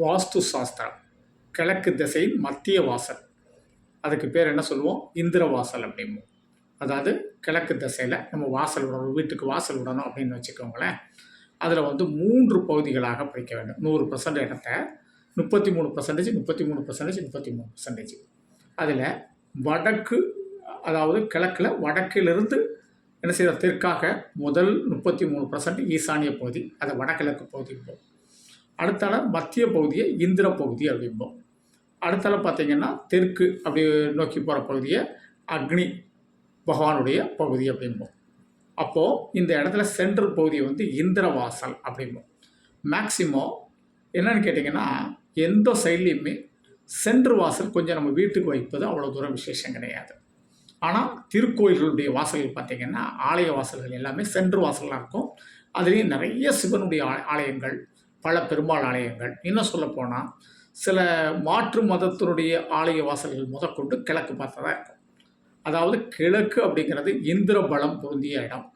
வாஸ்து சாஸ்திரம் கிழக்கு திசையின் மத்திய வாசல். அதுக்கு பேர் என்ன சொல்லுவோம்? இந்திர வாசல் அப்படிம்போம். அதாவது கிழக்கு திசையில் நம்ம வாசல் விடணும் வீட்டுக்கு வாசல் விடணும் அப்படின்னு வச்சுக்கோங்களேன். அதில் வந்து மூன்று பகுதிகளாக பிரிக்க வேண்டும். நூறு பர்சன்ட் இடத்த முப்பத்தி மூணு பர்சன்டேஜ் முப்பத்தி மூணு பர்சன்டேஜ் முப்பத்தி மூணு பர்சன்டேஜ் அதில் வடக்கு அதாவது கிழக்கில் வடக்கிலிருந்து என்ன செய்கிற தெற்காக முதல் முப்பத்தி மூணு பர்சன்ட் ஈசானிய பகுதி அதை வடகிழக்கு பகுதி போகும். அடுத்தால மத்திய பகுதியை இந்திர பகுதி அப்படிம்போம் அடுத்தால பார்த்தீங்கன்னா தெற்கு அப்படி நோக்கி போகிற பகுதியை அக்னி பகவானுடைய பகுதி அப்படிம்போம் அப்போது இந்த இடத்துல சென்ட்ரல் பகுதியை வந்து இந்திர வாசல் அப்படிம்போம் மேக்சிமம் என்னன்னு கேட்டிங்கன்னா எந்த சைட்லேயுமே சென்று வாசல் கொஞ்சம் நம்ம வீட்டுக்கு வைப்பது அவ்வளோ தூரம் விசேஷம் கிடையாது. ஆனால் திருக்கோயில்களுடைய வாசல்கள் பார்த்திங்கன்னா ஆலய வாசல்கள் எல்லாமே சென்று வாசலாக இருக்கும். அதுலேயும் நிறைய சிவனுடைய ஆ- ஆலயங்கள் பல பெருமாள் ஆலயங்கள். இன்னும் சொல்லப்போனால் சில மாற்று மதத்தினுடைய ஆலய வாசல்கள் முதற்கொண்டு கிழக்கு பார்த்ததாக இருக்கும். அதாவது கிழக்கு அப்படிங்கிறது இந்திர பலம் பொருந்திய இடம்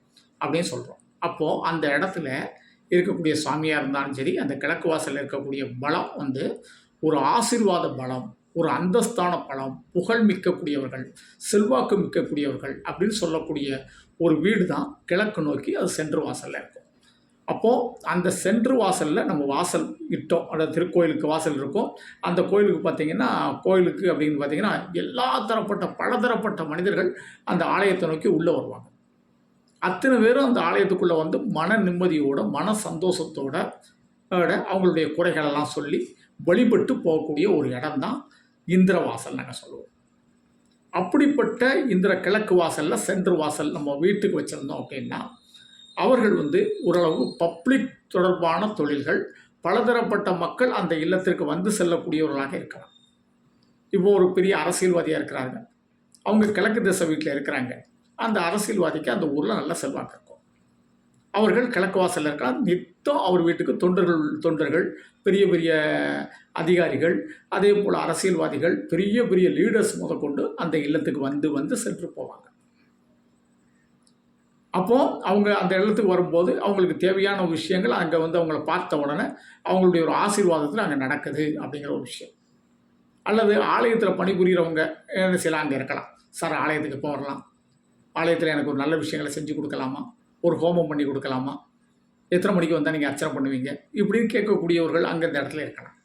அப்படின்னு சொல்கிறோம் அப்போது அந்த இடத்துல இருக்கக்கூடிய சாமியாக இருந்தாலும் சரி அந்த கிழக்கு வாசலில் இருக்கக்கூடிய பலம் வந்து ஒரு ஆசீர்வாத பலம் ஒரு அந்தஸ்தான பலம் புகழ் மிக்கக்கூடியவர்கள் செல்வாக்கு மிக்கக்கூடியவர்கள் அப்படின்னு சொல்லக்கூடிய ஒரு வீடு தான் கிழக்கு நோக்கி அது சென்று வாசலில் இருக்கும். அப்போது அந்த சென்று வாசலில் நம்ம வாசல் இட்டோம். அதாவது திருக்கோயிலுக்கு வாசல் இருக்கும். அந்த கோயிலுக்கு பார்த்தீங்கன்னா கோயிலுக்கு அப்படின்னு பார்த்தீங்கன்னா எல்லா தரப்பட்ட பலதரப்பட்ட மனிதர்கள் அந்த ஆலயத்தை நோக்கி உள்ளே வருவாங்க. அத்தனை பேரும் அந்த ஆலயத்துக்குள்ளே வந்து மன நிம்மதியோட மன சந்தோஷத்தோட அவங்களுடைய குறைகளெல்லாம் சொல்லி வழிபட்டு போகக்கூடிய ஒரு இடம்தான் இந்திர வாசல் நாங்கள் சொல்லுவோம். அப்படிப்பட்ட இந்திர கிழக்கு வாசலில் சென்று வாசல் நம்ம வீட்டுக்கு வச்சுருந்தோம் அப்படின்னா அவர்கள் வந்து ஓரளவு பப்ளிக் தொடர்பான தொழில்கள் பலதரப்பட்ட மக்கள் அந்த இல்லத்திற்கு வந்து செல்லக்கூடியவர்களாக இருக்கலாம். இப்போ ஒரு பெரிய அரசியல்வாதியாக இருக்கிறாங்க அவங்க கிழக்கு திசை வீட்டில் இருக்கிறாங்க. அந்த அரசியல்வாதிக்கு அந்த ஊரில் நல்ல செல்வாக்கு இருக்கும். அவர்கள் கிழக்கு வாசலில் இருக்கலாம். நித்தம் அவர் வீட்டுக்கு தொண்டர்கள் தொண்டர்கள் பெரிய பெரிய அதிகாரிகள் அதே போல் அரசியல்வாதிகள் பெரிய பெரிய லீடர்ஸ் முதற்கொண்டு அந்த இல்லத்துக்கு வந்து வந்து சென்று போவாங்க. அப்போது அவங்க அந்த இடத்துக்கு வரும்போது அவங்களுக்கு தேவையான விஷயங்கள் அங்கே வந்து அவங்கள பார்த்த உடனே அவங்களுடைய ஒரு ஆசீர்வாதத்தில் அங்கே நடக்குது அப்படிங்கிற ஒரு விஷயம். அல்லது ஆலயத்தில் பணிபுரிகிறவங்க என்ன சில அங்கே இருக்கலாம். சார் ஆலயத்துக்கு எப்போ வரலாம் ஆலயத்தில் எனக்கு ஒரு நல்ல விஷயங்களை செஞ்சு கொடுக்கலாமா? ஒரு ஹோமம் பண்ணி கொடுக்கலாமா? எத்தனை மணிக்கு வந்தால் நீங்கள் அர்ச்சனை பண்ணுவீங்க? இப்படின்னு கேட்கக்கூடியவர்கள் அங்கே இந்த இடத்துல இருக்கலாம்.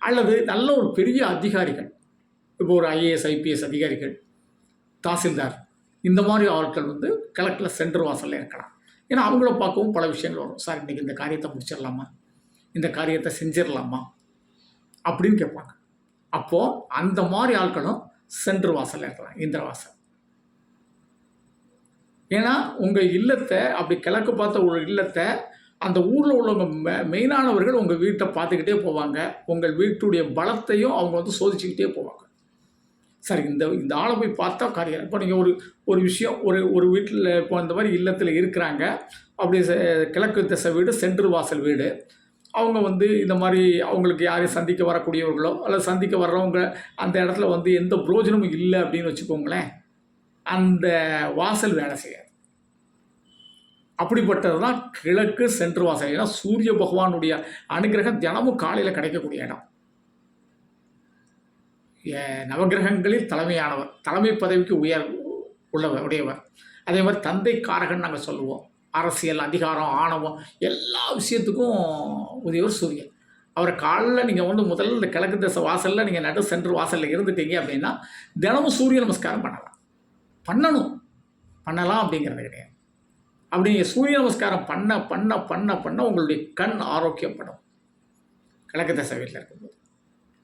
அல்லது நல்ல ஒரு பெரிய அதிகாரிகள். இப்போ ஒரு ஐஏஎஸ் ஐபிஎஸ் அதிகாரிகள் தாசில்தார் இந்த மாதிரி ஆட்கள் வந்து கிழக்கில் சென்ட்ரு வாசலில் இருக்கலாம். ஏன்னா அவங்கள பார்க்கவும் பல விஷயங்கள் வரும். சார் இன்றைக்கி இந்த காரியத்தை முடிச்சிடலாமா? இந்த காரியத்தை செஞ்சிடலாமா? அப்படின்னு கேட்பாங்க. அப்போது அந்த மாதிரி ஆட்களும் சென்ட்ரு வாசலில் இருக்கலாம் இந்திர வாசல். ஏன்னா உங்கள் இல்லத்தை அப்படி கிழக்கு பார்த்த ஒரு இல்லத்தை அந்த ஊரில் உள்ளவங்க மெ மெயினானவர்கள் உங்கள் வீட்டை பார்த்துக்கிட்டே போவாங்க. உங்கள் வீட்டுடைய பலத்தையும் அவங்க வந்து சோதிச்சுக்கிட்டே போவாங்க. சரி இந்த இந்த ஆளை போய் பார்த்தா காரியம் இப்போ நீங்கள் ஒரு ஒரு விஷயம் ஒரு ஒரு வீட்டில் இப்போ இந்த மாதிரி இல்லத்தில் இருக்கிறாங்க. அப்படி செ- கிழக்கு திசை வீடு சென்று வாசல் வீடு. அவங்க வந்து இந்த மாதிரி அவங்களுக்கு யாரையும் சந்திக்க வரக்கூடியவர்களோ அல்லது சந்திக்க வர்றவங்க அந்த இடத்துல வந்து எந்த புரோஜனமும் இல்லை அப்படின்னு வச்சுக்கோங்களேன். அந்த வாசல் வேலை செய்யாது. அப்படிப்பட்டது தான் கிழக்கு சென்று வாசல். ஏன்னா சூரிய பகவானுடைய அனுகிரகம் தினமும் காலையில் கிடைக்கக்கூடிய இடம். ஏ- நவக்கிரகங்களில் தலைமையானவர் தலைமை பதவிக்கு உயர் உள்ளவர் உடையவர். அதே மாதிரி தந்தை காரகன் நாங்கள் சொல்லுவோம். அரசியல் அதிகாரம் ஆணவம் எல்லா விஷயத்துக்கும் உதவியவர் சூரியன். அவரை காலைல நீங்கள் வந்து முதல்ல இந்த கிழக்கு தசை வாசலில் நீங்கள் நடு சென்று வாசலில் இருந்துட்டீங்க அப்படின்னா தினமும் சூரிய நமஸ்காரம் பண்ணலாம். பண்ணணும். பண்ணலாம் அப்படிங்கிறது கிடையாது. அப்படி நீங்கள் சூரிய நமஸ்காரம் பண்ண பண்ண பண்ண பண்ண உங்களுடைய கண் ஆரோக்கியப்படும். கிழக்கு தசை வீட்டில் இருக்கும்போது.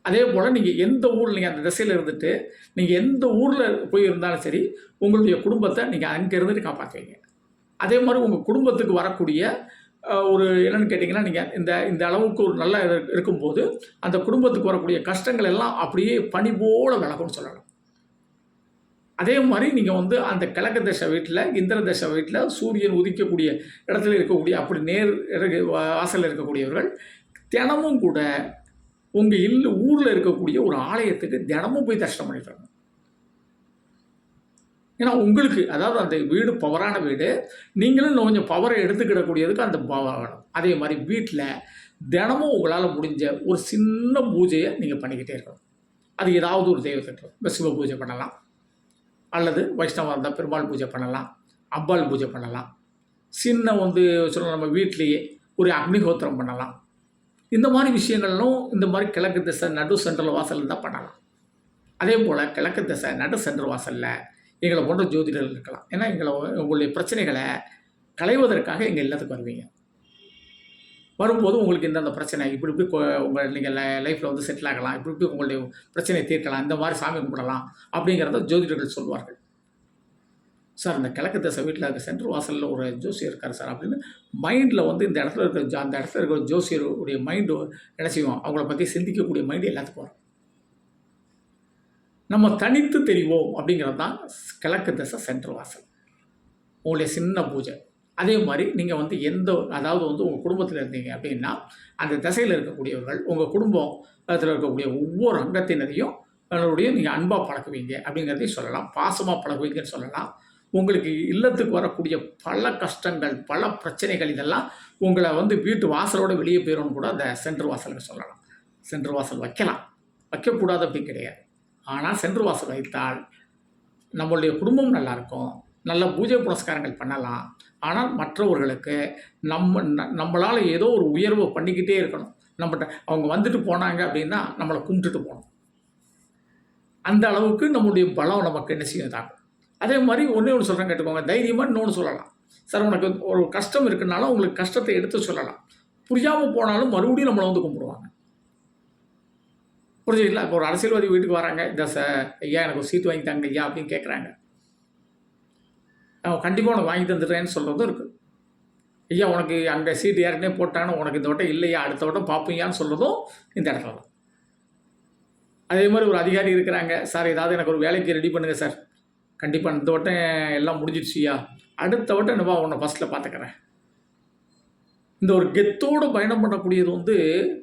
அதே போல் நீங்கள் எந்த ஊரில் நீங்கள் அந்த திசையில் இருந்துட்டு நீங்கள் எந்த ஊரில் போய் இருந்தாலும் சரி உங்களுடைய குடும்பத்தை நீங்கள் அங்கே இருந்துட்டு காப்பாற்றுவீங்க அதே மாதிரி உங்கள் குடும்பத்துக்கு வரக்கூடிய ஒரு என்னென்னு கேட்டிங்கன்னா நீங்கள் இந்த இந்த அளவுக்கு ஒரு நல்ல இருக்கும்போது அந்த குடும்பத்துக்கு வரக்கூடிய கஷ்டங்கள் எல்லாம் அப்படியே பனி போல் விலகும்னு சொல்லலாம். அதே மாதிரி நீங்கள் வந்து அந்த கிழக்கு தசை வீட்டில் இந்திர தசை வீட்டில் சூரியன் உதிக்கக்கூடிய இடத்துல இருக்கக்கூடிய அப்படி நேர் இறகு- இருக்கக்கூடியவர்கள் தினமும் கூட உங்கள் இல்லு ஊரில் இருக்கக்கூடிய ஒரு ஆலயத்துக்கு தினமும் போய் தரிசனம் பண்ணிட்டு வரணும் ஏன்னா உங்களுக்கு அதாவது அந்த வீடு பவரான வீடு நீங்களும் இன்னும் கொஞ்சம் பவரை எடுத்துக்கிடக்கூடியதுக்கு அந்த பவரம் அதே மாதிரி வீட்டில் தினமும் உங்களால் முடிஞ்ச ஒரு சின்ன பூஜையை நீங்கள் பண்ணிக்கிட்டே இருக்கணும். அது ஏதாவது ஒரு தெய்வத்திற்கு இப்போ சிவ பூஜை பண்ணலாம். அல்லது வைஷ்ணவம் இருந்தால் பெருமாள் பூஜை பண்ணலாம் அம்பாள் பூஜை பண்ணலாம். சின்ன வந்து சொல்ல நம்ம வீட்லேயே ஒரு அக்னிஹோத்திரம் பண்ணலாம். இந்த மாதிரி விஷயங்களும் இந்த மாதிரி கிழக்கு திசை நடு சென்ட்ரல் வாசலில் தான் பண்ணலாம். அதே போல் கிழக்கு திசை நடு சென்ட்ரல் வாசலில் எங்களை போன்ற ஜோதிடர்கள் இருக்கலாம். ஏன்னா எங்களை உங்களுடைய பிரச்சனைகளை களைவதற்காக எங்கள் இல்லத்துக்கு வருவீங்க. வரும்போது உங்களுக்கு இந்தந்த பிரச்சனை இப்படி இப்படி உங்கள் நீங்கள் லைஃப்பில் வந்து செட்டில் ஆகலாம் இப்படி இப்படி உங்களுடைய பிரச்சனையை தீர்க்கலாம் இந்த மாதிரி சாமி கும்பிடலாம் அப்படிங்கிறத ஜோதிடர்கள் சொல்வார்கள். சார் இந்த கிழக்கு திசை வீட்டில் இருக்க சென்ட்ரு வாசலில் ஒரு ஜோசியர் இருக்கார் சார். அப்படின்னு மைண்டில் வந்து இந்த இடத்துல இருக்கிற அந்த இடத்துல இருக்கிற ஜோசியருடைய மைண்டு என்ன செய்வோம்? அவங்கள பற்றி சிந்திக்கக்கூடிய மைண்டு எல்லாத்துக்கும் வரும். நம்ம தனித்து தெரிவோம் அப்படிங்கிறது தான் கிழக்கு திசை சென்ட்ரு வாசல். உங்களுடைய சின்ன பூஜை. அதே மாதிரி நீங்கள் வந்து எந்த அதாவது வந்து உங்கள் குடும்பத்தில் இருந்தீங்க அப்படின்னா அந்த திசையில் இருக்கக்கூடியவர்கள் உங்கள் குடும்பம் அதில் இருக்கக்கூடிய ஒவ்வொரு அங்கத்தினரையும் அதனுடைய நீங்கள் அன்பாக பழக்குவீங்க அப்படிங்கிறதையும் சொல்லலாம். பாசமாக பழகுவீங்கன்னு சொல்லலாம். உங்களுக்கு இல்லத்துக்கு வரக்கூடிய பல கஷ்டங்கள் பல பிரச்சனைகள் இதெல்லாம் உங்களை வந்து வீட்டு வாசலோட வெளியே போயிடும்னு கூட அந்த சென்ட்ரு வாசலுக்கு சொல்லலாம். சென்ட்ரு வாசல் வைக்கலாம். வைக்கக்கூடாது அப்படி கிடையாது. ஆனால் சென்ட்ரு வாசல் வைத்தால் நம்மளுடைய குடும்பம் நல்லாயிருக்கும் நல்ல பூஜை புரஸ்காரங்கள் பண்ணலாம். ஆனால் மற்றவர்களுக்கு நம்ம நம்மளால் ஏதோ ஒரு உயர்வு பண்ணிக்கிட்டே இருக்கணும். நம்மகிட்ட அவங்க வந்துட்டு போனாங்க அப்படின்னா நம்மளை கும்பிட்டுட்டு போகணும். அந்த அளவுக்கு நம்மளுடைய பலம் நமக்கு என்ன செய்யும்? தாக்கும் அதே மாதிரி ஒன்றே ஒன்று சொல்கிறேன் கேட்டுக்கோங்க. தைரியமாக இன்னொன்று சொல்லலாம். சார் உனக்கு ஒரு கஷ்டம் இருக்குனாலும் உங்களுக்கு கஷ்டத்தை எடுத்து சொல்லலாம். புரியாமல் போனாலும் மறுபடியும் நம்மளை வந்து கும்பிடுவாங்க. புரிஞ்சுங்களா இப்போ ஒரு அரசியல்வாதி வீட்டுக்கு வராங்க. இந்த ச ஐயா எனக்கு ஒரு சீட்டு வாங்கி தாங்க ஐயா அப்படின்னு கேட்குறாங்க அவன் கண்டிப்பாக உனக்கு வாங்கி தந்துடுறேன்னு சொல்கிறதும் இருக்குது ஐயா உனக்கு அங்கே சீட்டு யாருன்னே போட்டாங்கன்னா உனக்கு இந்த வட்டம் இல்லையா? அடுத்த வட்டம் பார்ப்பீங்கன்னு சொல்கிறதும் இந்த இடத்துல தான். அதே மாதிரி ஒரு அதிகாரி இருக்கிறாங்க. சார் ஏதாவது எனக்கு ஒரு வேலைக்கு ரெடி பண்ணுங்கள் சார். கண்டிப்பாக இந்த வட்டம் எல்லாம் முடிஞ்சிடுச்சியா? அடுத்த வட்டம் என்னப்பா உன்னை ஃபஸ்ட்டில் பார்த்துக்கிறேன் இந்த ஒரு கெத்தோடு பயணம் பண்ணக்கூடியது வந்து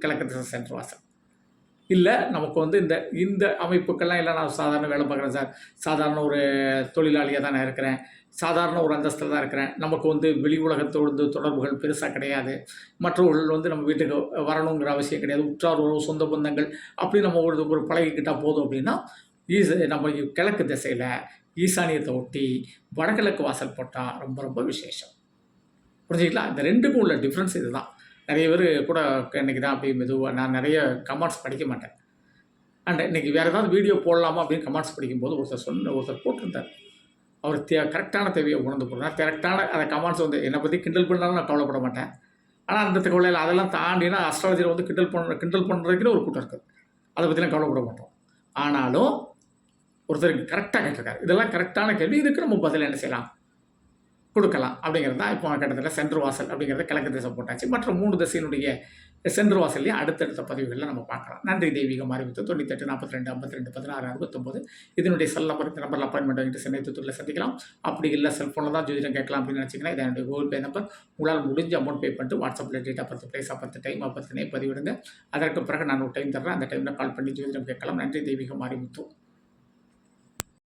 கிழக்கு திசை சென்ட்ரு வாசல். இல்லை நமக்கு வந்து இந்த இந்த அமைப்புக்கெல்லாம் இல்லை நான் சாதாரண வேலை பார்க்குறேன் சார். சாதாரண ஒரு தொழிலாளியாக தான் நான் இருக்கிறேன். சாதாரண ஒரு அந்தஸ்தில் தான் இருக்கிறேன். நமக்கு வந்து வெளி உலகத்தோடு தொடர்புகள் பெருசாக கிடையாது. மற்றவர்கள் வந்து நம்ம வீட்டுக்கு வரணுங்கிற அவசியம் கிடையாது. உற்றார் உறவு சொந்த பந்தங்கள் அப்படி நம்ம ஒரு ஒரு பழகிக்கிட்டால் போதும் அப்படின்னா ஈச நம்ம கிழக்கு திசையில் ஈசானியத்தை ஒட்டி வடகிழக்கு வாசல் போட்டால் ரொம்ப ரொம்ப விசேஷம். புரிஞ்சுக்கலாம் இந்த ரெண்டுக்கும் உள்ள டிஃப்ரென்ஸ் இதுதான். நிறைய பேர் கூட இன்றைக்கி தான் அப்படி மெதுவாக நான் நிறைய கமெண்ட்ஸ் படிக்க மாட்டேன். அண்ட் இன்றைக்கி வேறு ஏதாவது வீடியோ போடலாமா அப்படின்னு கமெண்ட்ஸ் படிக்கும்போது ஒருத்தர் சொன்ன ஒருத்தர் போட்டிருந்தார். அவர் தே கரெக்டான தேவையை உணர்ந்து போடுறார். கரெக்டான அந்த கமெண்ட்ஸ் வந்து என்னை பற்றி கிண்டல் பண்ணாலும் நான் கவலைப்பட மாட்டேன். ஆனால் அந்த தகவலையில் அதெல்லாம் தாண்டினா அஸ்ட்ராலஜியில் வந்து கிண்டல் பண்ண கிண்டல் பண்ணுறதுக்குன்னு ஒரு கூட்டம் இருக்குது. அதை பற்றிலாம் கவலைப்பட மாட்டோம். ஆனாலும் ஒருத்தருக்கு கரெக்டாக கேட்டிருக்காரு. இதெல்லாம் கரெக்டான கேள்வி. இதுக்கு நம்ம பதில் என்ன செய்யலாம்? கொடுக்கலாம். அப்படிங்கிறது தான் இப்போ கட்டத்தில் சென்ட்ரு வாசல் அப்படிங்கிறத கிழக்கு திசை போட்டாச்சு. மற்ற மூணு திசையினுடைய சென்று வாசல்லையும் அடுத்தடுத்த பதிவுகளில் நம்ம பார்க்கலாம். நன்றி தெய்வீகம் அறிவித்து தொண்ணூத்தெட்டு நாற்பத்தி ரெண்டு ஐம்பத்தி ரெண்டு பதினாறு அறுபத்தொம்போது. இதனுடைய செல் நம்பர் இந்த நம்பரில் அப்பாயின்மெண்ட் வாங்கிட்டு சென்னை தூத்துக்குள்ள சந்திக்கலாம். அப்படி இல்லை செல்ஃபோனில் தான் ஜோதிடம் கேட்கலாம் அப்படின்னு நினச்சிங்கன்னா இது என்னுடைய கூகுள் பே நம்பர் உங்களால் முடிஞ்ச அமௌண்ட் பே பண்ணிட்டு வாட்ஸ்அப்பில் டேட் பத்து ப்ளேஸ் பத்து டைம் பத்து நேம் பதிவிடுங்க. அதற்கு பிறகு நான் ஒரு டைம் தர்றேன். அந்த டைமில் கால் பண்ணி ஜோதிடம் கேட்கலாம். நன்றி தெய்வீகம் அறிவித்தோம்